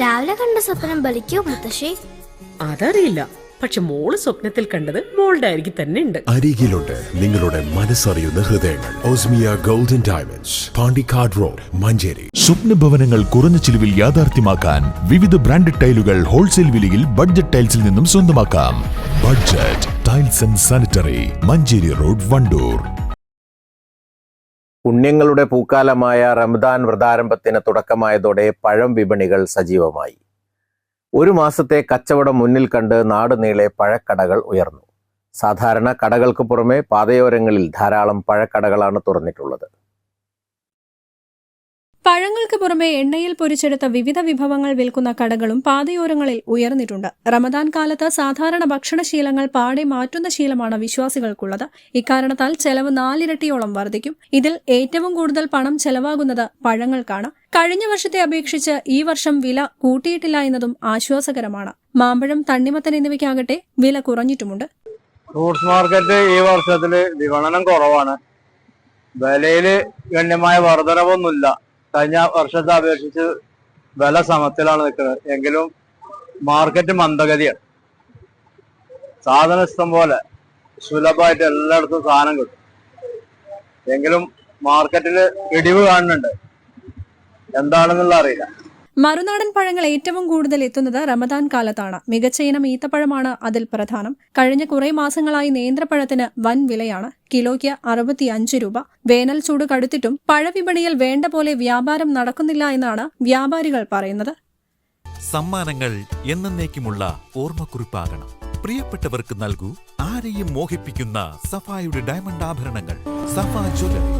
രാവിലെ കണ്ട സ്വപ്നം ബലിക്കോ മുത്തശ്ശി? അതറിയില്ല. പക്ഷെ മോൾ സ്വപ്നത്തിൽ കണ്ടത് മോളുടെ അരികിൽ തന്നെ ഉണ്ട്. അരികിലുണ്ട് നിങ്ങളുടെ മനസ്സറിയുന്ന ഹൃദയങ്ങൾ. ഓസ്മിയ golden diamonds Pandikkad road Manjeri. സ്വപ്ന ഭവനങ്ങൾ കുറഞ്ഞ ചിലവിൽ യാഥാർത്ഥ്യമാക്കാൻ വിവിധ ബ്രാൻഡഡ് ടൈലുകൾ ഹോൾസെയിൽ വിലയിൽ ബഡ്ജറ്റ് ടൈൽസിൽ നിന്നും സ്വന്തമാക്കാം. Budget tiles and sanitary Manjeri road Wandoor. പുണ്യങ്ങളുടെ പൂക്കാലമായ റംദാൻ വ്രതാരംഭത്തിന് തുടക്കമായതോടെ പഴം വിപണികൾ സജീവമായി. ഒരു മാസത്തെ കച്ചവടം മുന്നിൽ കണ്ട് നാടുനീളെ പഴക്കടകൾ ഉയർന്നു. സാധാരണ കടകൾക്ക് പുറമെ പാതയോരങ്ങളിൽ ധാരാളം പഴക്കടകളാണ് തുറന്നിട്ടുള്ളത്. പഴങ്ങൾക്ക് പുറമെ എണ്ണയിൽ പൊരിച്ചെടുത്ത വിവിധ വിഭവങ്ങൾ വിൽക്കുന്ന കടകളും പാതയോരങ്ങളിൽ ഉയർന്നിട്ടുണ്ട്. റമദാൻ കാലത്ത് സാധാരണ ഭക്ഷണശീലങ്ങൾ പാടെ മാറ്റുന്ന ശീലമാണ് വിശ്വാസികൾക്കുള്ളത്. ഇക്കാരണത്താൽ ചെലവ് നാലിരട്ടിയോളം വർദ്ധിക്കും. ഇതിൽ ഏറ്റവും കൂടുതൽ പണം ചെലവാകുന്നത് പഴങ്ങൾക്കാണ്. കഴിഞ്ഞ വർഷത്തെ അപേക്ഷിച്ച് ഈ വർഷം വില കൂട്ടിയിട്ടില്ല എന്നതും ആശ്വാസകരമാണ്. മാമ്പഴം തണ്ണിമത്തൻ എന്നിവയ്ക്കാകട്ടെ വില കുറഞ്ഞിട്ടുമുണ്ട്. ഫ്രൂട്ട്സ് മാർക്കറ്റ് ഈ വർഷത്തിൽ വിപണനം കുറവാണ്. വിലയിൽ ഗണ്യമായ വർധനവൊന്നുമില്ല. കഴിഞ്ഞ വർഷത്തെ അപേക്ഷിച്ച് വില സമത്തിലാണ് നിൽക്കുന്നത്. എങ്കിലും മാർക്കറ്റ് മന്ദഗതിയാണ്. സാധനം ഇഷ്ടം പോലെ സുലഭമായിട്ട് എല്ലായിടത്തും സാധനം കിട്ടും. എങ്കിലും മാർക്കറ്റിൽ ഇടിവ് കാണുന്നുണ്ട്. എന്താണെന്നുള്ള അറിയില്ല. മറുനാടൻ പഴങ്ങൾ ഏറ്റവും കൂടുതൽ എത്തുന്നത് റമദാൻ കാലത്താണ്. മികച്ച ഇനം ഈത്തപ്പഴമാണ് അതിൽ പ്രധാനം. കഴിഞ്ഞ കുറെ മാസങ്ങളായി നേന്ത്രപ്പഴത്തിന് വൻ വിലയാണ്. കിലോയ്ക്ക് അറുപത്തി അഞ്ച് രൂപ. വേനൽ ചൂട് കടുത്തിട്ടും പഴവിപണിയിൽ വേണ്ട പോലെ വ്യാപാരം നടക്കുന്നില്ല എന്നാണ് വ്യാപാരികൾ പറയുന്നത്. സമ്മാനങ്ങൾ എന്നേക്കുമുള്ള ഓർമ്മക്കുറിപ്പാകണം. പ്രിയപ്പെട്ടവർക്ക് നൽകൂ ആരെയും മോഹിപ്പിക്കുന്ന സഫായുടെ ഡയമണ്ട് ആഭരണങ്ങൾ. സഫാ ജ്വല്ലറി.